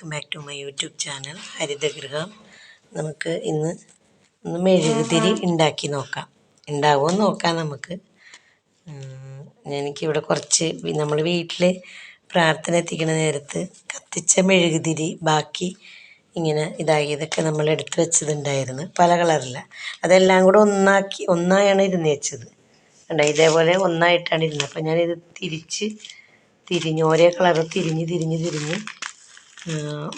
Welcome back to my YouTube channel ഹരിതഗൃഹം. നമുക്ക് ഇന്ന് ഒന്ന് മെഴുകുതിരി ഉണ്ടാക്കി നോക്കാം. ഉണ്ടാവുമോ നോക്കാം നമുക്ക്. എനിക്കിവിടെ കുറച്ച് നമ്മൾ വീട്ടിൽ പ്രാർത്ഥന എത്തിക്കുന്ന നേരത്ത് കത്തിച്ച മെഴുകുതിരി ബാക്കി ഇങ്ങനെ ഇതാക്കിയതൊക്കെ നമ്മൾ എടുത്ത് വെച്ചതുണ്ടായിരുന്നു. പല കളറില്ല അതെല്ലാം കൂടെ ഒന്നാക്കി ഒന്നായാണ് ഇരുന്ന് വെച്ചത് കണ്ടോ? ഇതേപോലെ ഒന്നായിട്ടാണ് ഇരുന്നത്. അപ്പം ഞാനിത് തിരിച്ച് തിരിഞ്ഞ് ഓരോ കളറ് തിരിഞ്ഞ് തിരിഞ്ഞ് തിരിഞ്ഞ്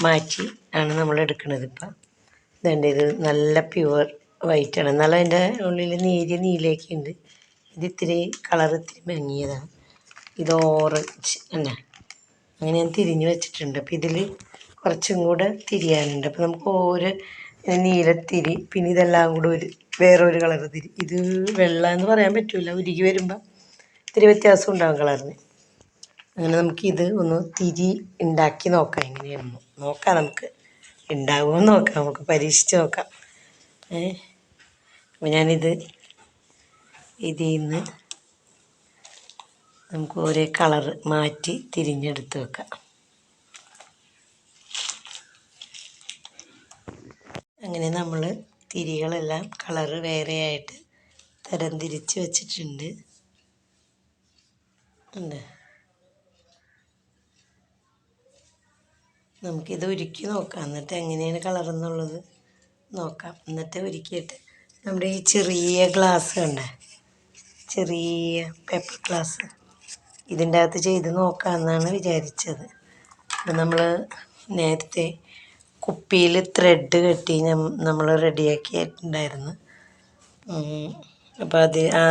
മാറ്റി ആണ് നമ്മൾ എടുക്കുന്നത് ഇപ്പം. ഇതുണ്ട് ഇത് നല്ല പ്യുവർ വൈറ്റ് ആണ്. എന്നാലും അതിന്റെ ഉള്ളിൽ നേരിയ നീലയൊക്കെ ഉണ്ട്. ഇത് ഇത്തിരി കളർ ഇത്തിരി മങ്ങിയതാണ്. ഇത് ഓറഞ്ച് തന്നെ. അങ്ങനെ ഞാൻ തിരിഞ്ഞ് വെച്ചിട്ടുണ്ട്. അപ്പം ഇതിൽ കുറച്ചും കൂടെ തിരിയാനുണ്ട്. അപ്പം നമുക്ക് ഓരോ നീലത്തിരി പിന്നെ ഇതെല്ലാം കൂടെ ഒരു വേറൊരു കളർ തിരി. ഇത് വെള്ള എന്ന് പറയാൻ പറ്റില്ല ഉരുകി വരുമ്പോൾ ഇത്തിരി വ്യത്യാസം ഉണ്ടാകും കളറിന് അങ്ങനെ നമുക്ക് ഇത് ഒന്ന് തിരി ഉണ്ടാക്കി നോക്കാം. എങ്ങനെയാണെന്ന്. നോക്കാം നമുക്ക്. ഉണ്ടാകുമെന്ന് നോക്കാം. നമുക്ക് പരീക്ഷിച്ച് നോക്കാം. ഏ? അപ്പോൾ ഞാനിത് ഇതിൽ നിന്ന് നമുക്ക് ഒരേ കളർ മാറ്റി തിരിഞ്ഞെടുത്ത് വെക്കാം. അങ്ങനെ നമ്മൾ തിരികളെല്ലാം കളറ് വേറെയായിട്ട് തരംതിരിച്ച് വെച്ചിട്ടുണ്ട്. ഉണ്ട് നമുക്കിത് ഉരുക്കി നോക്കാം. എന്നിട്ട് എങ്ങനെയാണ് കളർ എന്നുള്ളത് നോക്കാം. എന്നിട്ട് ഉരുക്കിയിട്ട് നമ്മുടെ ഈ ചെറിയ ഗ്ലാസ് കണ്ടേ? ചെറിയ പേപ്പർ ഗ്ലാസ് ഇതിന്റെ അകത്ത് ചെയ്ത് നോക്കാമെന്നാണ് വിചാരിച്ചത്. അപ്പം നമ്മൾ നേരത്തെ കുപ്പിയിൽ ത്രെഡ് കെട്ടി നമ്മൾ റെഡിയാക്കിയിട്ടുണ്ടായിരുന്നു അപ്പോൾ അത് ആ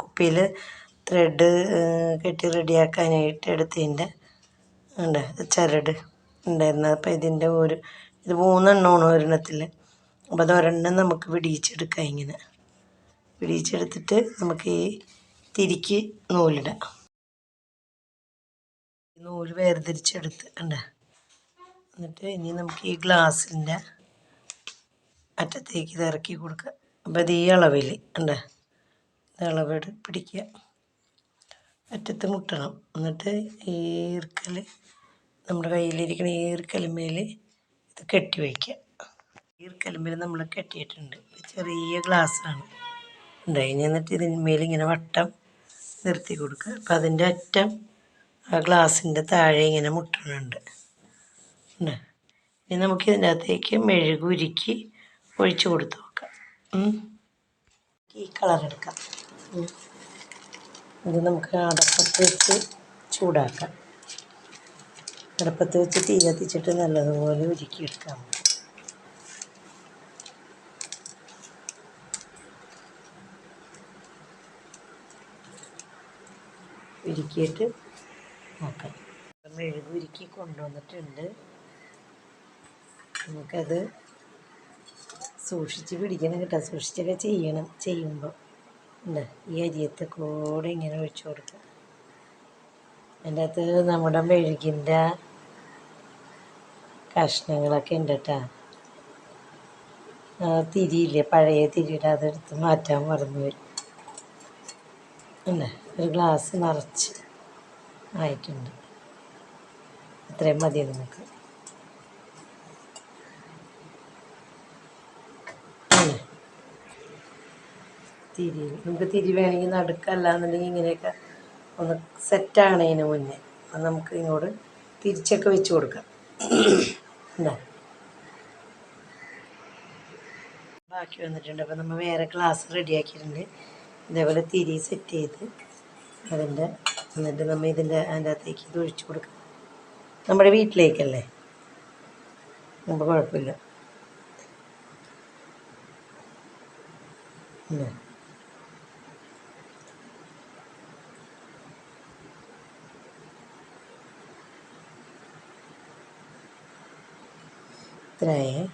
കുപ്പിയിൽ ത്രെഡ് കെട്ടി റെഡിയാക്കാനായിട്ട് എടുത്തതിന്റെ ഉണ്ട് ചരട്. ഉണ്ടായിരുന്നു അപ്പോൾ ഇതിന്റെ ഒരു ഇത് മൂന്നെണ്ണമാണ് ഒരെണ്ണത്തിൽ അപ്പോൾ അത് ഒരെണ്ണം നമുക്ക് പിടിയിച്ചെടുക്കാം ഇങ്ങനെ. പിടിയിച്ചെടുത്തിട്ട് നമുക്ക് ഈ തിരിക്ക് നൂലിടാം. നൂൽ വേർതിരിച്ചെടുത്ത് ഉണ്ട് എന്നിട്ട് ഇനി നമുക്ക് ഈ ഗ്ലാസിന്റെ അറ്റത്തേക്ക് ഇത് ഇറക്കി കൊടുക്കുക അപ്പോൾ അത് ഈ അളവിൽ ഉണ്ട് ഇത് അളവെട് പിടിക്കുക. അറ്റത്ത് മുട്ടണം. എന്നിട്ട് ഈ ഈർക്കൽ നമ്മുടെ കയ്യിലിരിക്കുന്ന ഈർക്കലുമേൽ ഇത് കെട്ടി വയ്ക്കുക ഈർക്കലുമേൽ നമ്മൾ കെട്ടിയിട്ടുണ്ട്. ചെറിയ ഗ്ലാസ്സാണ്. ഉണ്ടായി എന്നിട്ട് ഇതിന്മേൽ ഇങ്ങനെ വട്ടം നിർത്തി കൊടുക്കുക അപ്പം അതിന്റെ അറ്റം ആ ഗ്ലാസിന്റെ താഴെ ഇങ്ങനെ മുട്ടണുണ്ട്. ഇനി നമുക്ക് ഇതിന്റെ അകത്തേക്ക് മെഴുകുരുക്കി ഒഴിച്ചു കൊടുത്ത് നോക്കാം. ഈ കളർ എടുക്കാം. ഇത് നമുക്ക് അടപ്പത്ത് വെച്ച് ചൂടാക്കാം. അടപ്പത്ത് വെച്ച് തീ കത്തിച്ചിട്ട് നല്ലതുപോലെ ഉരുക്കിയെടുക്കാം. ഉരുക്കിയിട്ട് നോക്കാം. മെഴുക് ഉരുക്കി കൊണ്ടുവന്നിട്ടുണ്ട്. നമുക്കത് സൂക്ഷിച്ച് പിടിക്കണം കേട്ടോ. സൂക്ഷിച്ചൊക്കെ ചെയ്യണം. ചെയ്യുമ്പോൾ ഉണ്ട് ഈ അരിയത്തെ കൂടെ ഇങ്ങനെ ഒഴിച്ചു കൊടുക്കുക അതിന്റെ അകത്ത് നമ്മുടെ മെഴുകിന്റെ കഷ്ണങ്ങളൊക്കെ ഉണ്ട് കേട്ടോ തിരിയില്ലേ? പഴയ തിരിയുടെ അതെടുത്ത് മാറ്റാൻ മറന്നുപോയി വരും ഒരു ഗ്ലാസ് നിറച്ച് ആയിട്ടുണ്ട്. ഇത്രയും മതി നമുക്ക്. തിരി നമുക്ക് തിരി വേണമെങ്കിൽ നടുക്കല്ല എന്നുണ്ടെങ്കിൽ ഇങ്ങനെയൊക്കെ ഒന്ന് സെറ്റാകണതിന് മുന്നേ. നമുക്ക് ഇങ്ങോട്ട് തിരിച്ചൊക്കെ വെച്ച് കൊടുക്കാം. ബാക്കി വന്നിട്ടുണ്ട് അപ്പോൾ നമ്മൾ വേറെ ഗ്ലാസ് റെഡിയാക്കിയിട്ടുണ്ട്. ഇതേപോലെ തിരി സെറ്റ് ചെയ്ത് അതിന്റെ എന്നിട്ട് നമ്മൾ ഇതിന്റെ അതിന്റെ അകത്തേക്ക് ഇത് ഒഴിച്ചു കൊടുക്കാം. നമ്മുടെ വീട്ടിലേക്കല്ലേ? നമുക്ക് കുഴപ്പമില്ല. ഇല്ലേ? ഇത്രയേ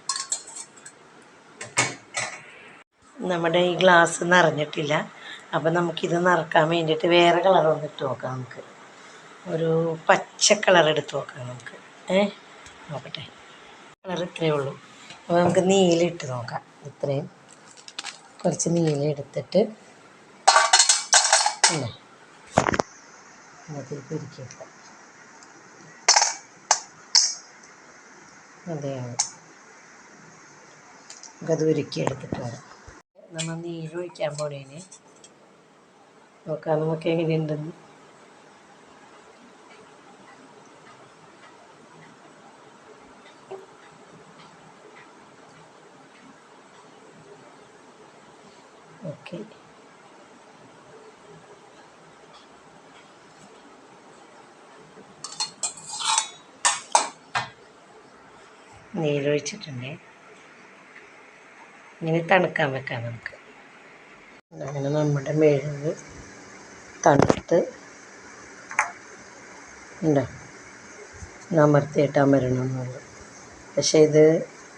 നമ്മുടെ ഈ ഗ്ലാസ് നിറഞ്ഞിട്ടില്ല. അപ്പം നമുക്കിത് നിറക്കാൻ വേണ്ടിയിട്ട് വേറെ കളർ ഒന്ന് ഇട്ട് നോക്കാം നമുക്ക്. ഒരു പച്ച കളർ എടുത്ത് നോക്കാം നമുക്ക്. ഏ? നോക്കട്ടെ. കളർ ഇത്രയേ ഉള്ളൂ. അപ്പോൾ നമുക്ക് നീല ഇട്ട് നോക്കാം. ഇത്രയും. കുറച്ച് നീല എടുത്തിട്ട് അല്ലേ അതിൽ അതെയാണ് നമുക്കത് ഉരുക്കി എടുത്തിട്ട് വരാം. നമ്മൾ നീരൊഴിക്കാൻ പോണേന്. നോക്കാം നമുക്ക് എങ്ങനെയുണ്ടെന്ന് നീരൊഴിച്ചിട്ടുണ്ട് ഇങ്ങനെ തണുക്കാൻ വെക്കാം നമുക്ക്. അങ്ങനെ നമ്മുടെ മെഴുക് തണുത്ത് ഉണ്ടോ നമർത്തിയിട്ടാൽ അമരണമെന്നുള്ളൂ പക്ഷേ ഇത്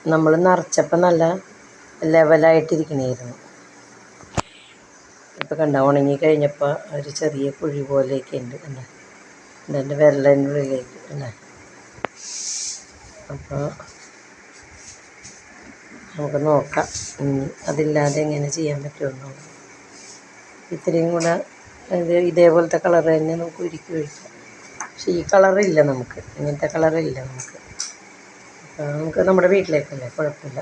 നമ്മൾ നിറച്ചപ്പോൾ നല്ല ലെവലായിട്ടിരിക്കണമായിരുന്നു ഇപ്പം കണ്ട ഉണങ്ങി കഴിഞ്ഞപ്പോൾ ഒരു ചെറിയ കുഴി പോലെയൊക്കെ ഉണ്ട് കണ്ട? എന്റെ വിരലിന്റെ ഉള്ളിലേക്ക് അല്ലേ അപ്പോൾ നമുക്ക് നോക്കാം. അതില്ലാതെ എങ്ങനെ ചെയ്യാൻ പറ്റുമെന്നോ ഇത്രയും കൂടെ ഇത് ഇതേപോലത്തെ കളർ തന്നെ നമുക്ക് ഉരുക്കി ഒഴിക്കാം പക്ഷേ ഈ കളറില്ല നമുക്ക്. ഇങ്ങനത്തെ കളറില്ല നമുക്ക്. നമുക്ക് നമ്മുടെ വീട്ടിലേക്കല്ലേ? കുഴപ്പമില്ല.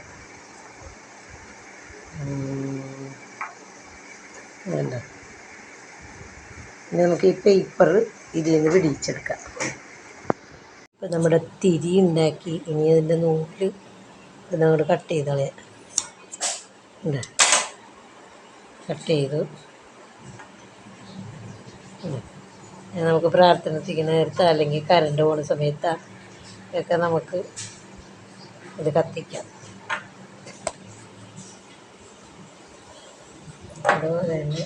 വേണ്ട. ഇനി നമുക്ക് ഈ പേപ്പർ ഇതിൽ നിന്ന് പിടിച്ചെടുക്കാം. ഇപ്പം നമ്മുടെ തിരി ഉണ്ടാക്കി ഇനി അതിന്റെ നൂൽ ഇത് അങ്ങോട്ട് കട്ട് ചെയ്ത് കളയാം കട്ട് ചെയ്തു. നമുക്ക് പ്രാർത്ഥനത്തിക്കുന്ന നേരത്ത് അല്ലെങ്കിൽ കറണ്ട് പോണ സമയത്ത് ഒക്കെ നമുക്ക് ഇത് കത്തിക്കാം. അതുപോലെ തന്നെ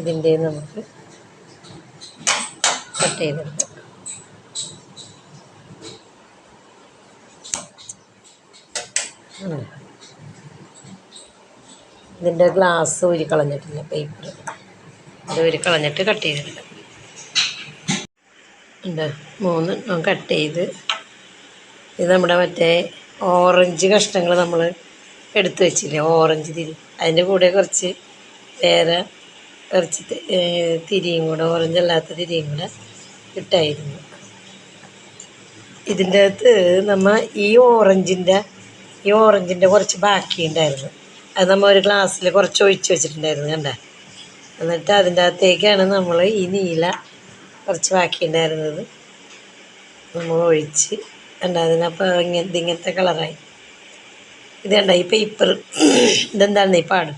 ഇതിന്റെ നമുക്ക് കട്ട് ചെയ്തെടുക്കാം. ഇതിന്റെ ഗ്ലാസ് ഊരി കളഞ്ഞിട്ടില്ല പേപ്പർ അത് ഊരി കളഞ്ഞിട്ട് കട്ട് ചെയ്തെടുക്കാം ഉണ്ട്. മൂന്ന് കട്ട് ചെയ്ത് ഇത് നമ്മുടെ മറ്റേ ഓറഞ്ച് കഷ്ണങ്ങൾ നമ്മൾ എടുത്തു വെച്ചില്ലേ ഓറഞ്ച് തിരി. അതിന്റെ കൂടെ കുറച്ച് വേറെ കുറച്ച് തിരിയും കൂടെ ഓറഞ്ച് അല്ലാത്ത തിരിയും കൂടെ ഇട്ടായിരുന്നു. ഇതിന്റെ അകത്ത് നമ്മൾ ഈ ഓറഞ്ചിന്റെ ഈ ഓറഞ്ചിന്റെ കുറച്ച് ബാക്കി ഉണ്ടായിരുന്നു. അത് നമ്മൾ ഒരു ഗ്ലാസ്സിൽ കുറച്ച് ഒഴിച്ച് വെച്ചിട്ടുണ്ടായിരുന്നു കണ്ട? എന്നിട്ട് അതിന്റെ അകത്തേക്കാണ് നമ്മൾ ഈ നീല കുറച്ച് ബാക്കി ഉണ്ടായിരുന്നത്. നമ്മൾ ഒഴിച്ച് കണ്ട? അതിനപ്പോൾ ഇങ്ങനത്തെ ഇങ്ങനത്തെ കളറായി. ഇത് കണ്ട? ഈ പേപ്പർ ഇതെന്താണ് ഈ പാട്?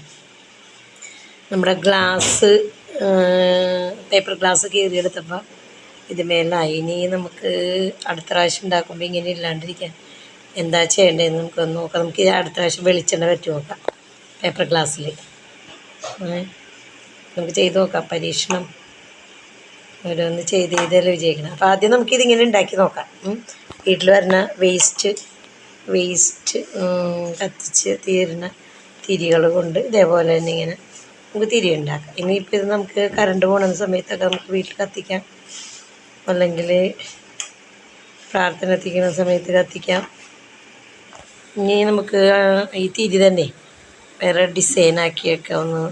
നമ്മുടെ ഗ്ലാസ് പേപ്പർ ഗ്ലാസ് കീറിയെടുത്തപ്പോൾ ഇത് മേലായി ഇനി നമുക്ക് അടുത്ത പ്രാവശ്യം ഉണ്ടാക്കുമ്പോൾ ഇങ്ങനെ ഇല്ലാണ്ടിരിക്കാൻ. എന്താ ചെയ്യേണ്ടതെന്ന് നമുക്കൊന്ന് നോക്കാം. നമുക്ക് അടുത്ത പ്രാവശ്യം വെളിച്ചെണ്ണ പറ്റി നോക്കാം. പേപ്പർ ഗ്ലാസ്സിൽ നമുക്ക് ചെയ്ത് നോക്കാം. പരീക്ഷണം ഓരോന്ന് ചെയ്ത് ചെയ്താലും വിജയിക്കണം. അപ്പോൾ ആദ്യം നമുക്കിതിങ്ങനെ ഉണ്ടാക്കി നോക്കാം. വീട്ടിൽ വരുന്ന വേസ്റ്റ് വേസ്റ്റ് കത്തിച്ച് തീരുന്ന തിരികൾ കൊണ്ട് ഇതേപോലെ തന്നെ ഇങ്ങനെ നമുക്ക് തിരി ഉണ്ടാക്കാം. ഇനിയിപ്പോൾ ഇത് നമുക്ക് കറണ്ട് പോകുന്ന സമയത്തൊക്കെ നമുക്ക് വീട്ടിൽ കത്തിക്കാം. അല്ലെങ്കിൽ പ്രാർത്ഥന എത്തിക്കുന്ന സമയത്ത് കത്തിക്കാം. ഇനി നമുക്ക് ഈ തിരി തന്നെ വേറെ ഡിസൈനാക്കിയൊക്കെ ഒന്ന്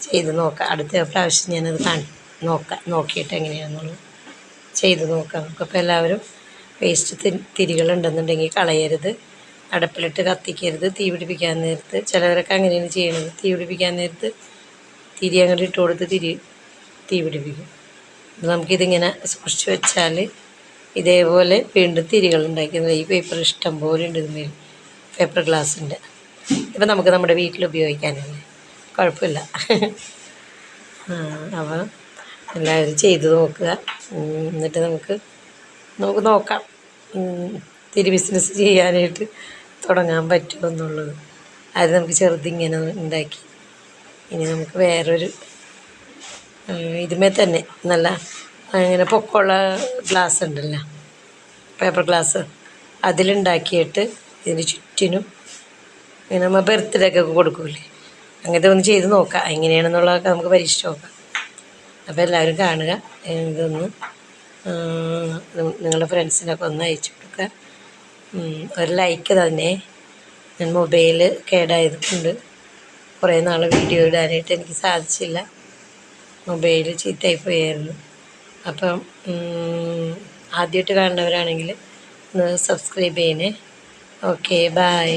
ചെയ്ത് നോക്കാം. അടുത്ത പ്രാവശ്യം ഞാനത് കാണി നോക്കാം. നോക്കിയിട്ട് എങ്ങനെയാണെന്നുള്ളത് ചെയ്ത് നോക്കാം. നമുക്കപ്പോൾ എല്ലാവരും വേസ്റ്റ് തിരികളുണ്ടെന്നുണ്ടെങ്കിൽ കളയരുത്. അടപ്പിലിട്ട് കത്തിക്കരുത്. തീ പിടിപ്പിക്കാൻ നേരത്ത് ചിലവരൊക്കെ അങ്ങനെയാണ് ചെയ്യണത്. തീ പിടിപ്പിക്കാൻ നേരത്ത് തിരി അങ്ങനെ ഇട്ട് കൊടുത്ത് തിരി തീ പിടിപ്പിക്കും. നമുക്കിതിങ്ങനെ സൂക്ഷിച്ച് വെച്ചാൽ ഇതേപോലെ വീണ്ടും തിരികളുണ്ടാക്കി ഈ പേപ്പർ ഇഷ്ടം പോലെ ഉണ്ട് ഇതുമേൽ പേപ്പർ ഗ്ലാസ് ഉണ്ട്. ഇപ്പം നമുക്ക് നമ്മുടെ വീട്ടിൽ ഉപയോഗിക്കാനല്ലേ? കുഴപ്പമില്ല. അപ്പോൾ എല്ലാവരും ചെയ്ത് നോക്കുക. എന്നിട്ട് നമുക്ക് നമുക്ക് നോക്കാം. തിരി ബിസിനസ് ചെയ്യാനായിട്ട് തുടങ്ങാൻ പറ്റുമോ എന്നുള്ളത്. അത് നമുക്ക് ചെറുതിങ്ങനെ ഉണ്ടാക്കി. ഇനി നമുക്ക് വേറൊരു ഇതുമേ തന്നെ. നല്ല ഇങ്ങനെ പൊക്കമുള്ള ഗ്ലാസ് ഉണ്ടല്ലോ. പേപ്പർ ഗ്ലാസ് അതിലുണ്ടാക്കിയിട്ട് ഇതിന് ചുറ്റിനും. ഇങ്ങനെ നമ്മൾ ബർത്ത്ഡേ ഒക്കെ കൊടുക്കൂലേ. അങ്ങനത്തെ ഒന്ന് ചെയ്ത് നോക്കാം. എങ്ങനെയാണെന്നുള്ളതൊക്കെ നമുക്ക് പരീക്ഷിച്ച് നോക്കാം. അപ്പോൾ എല്ലാവരും കാണുക. ഇതൊന്ന് നിങ്ങളുടെ ഫ്രണ്ട്സിനൊക്കെ ഒന്ന് അയച്ചു കൊടുക്കുക. ഒരു ലൈക്ക് തന്നെ. ഞാൻ മൊബൈൽ കേടായതുകൊണ്ട് കുറേ നാൾ വീഡിയോ ഇടാനായിട്ട് എനിക്ക് സാധിച്ചില്ല. മൊബൈൽ ചീത്തയായി പോയായിരുന്നു. അപ്പം ആദ്യമായിട്ട് കാണുന്നവരാണെങ്കിൽ ഒന്ന് സബ്സ്ക്രൈബ് ചെയ്യണേ. Okay bye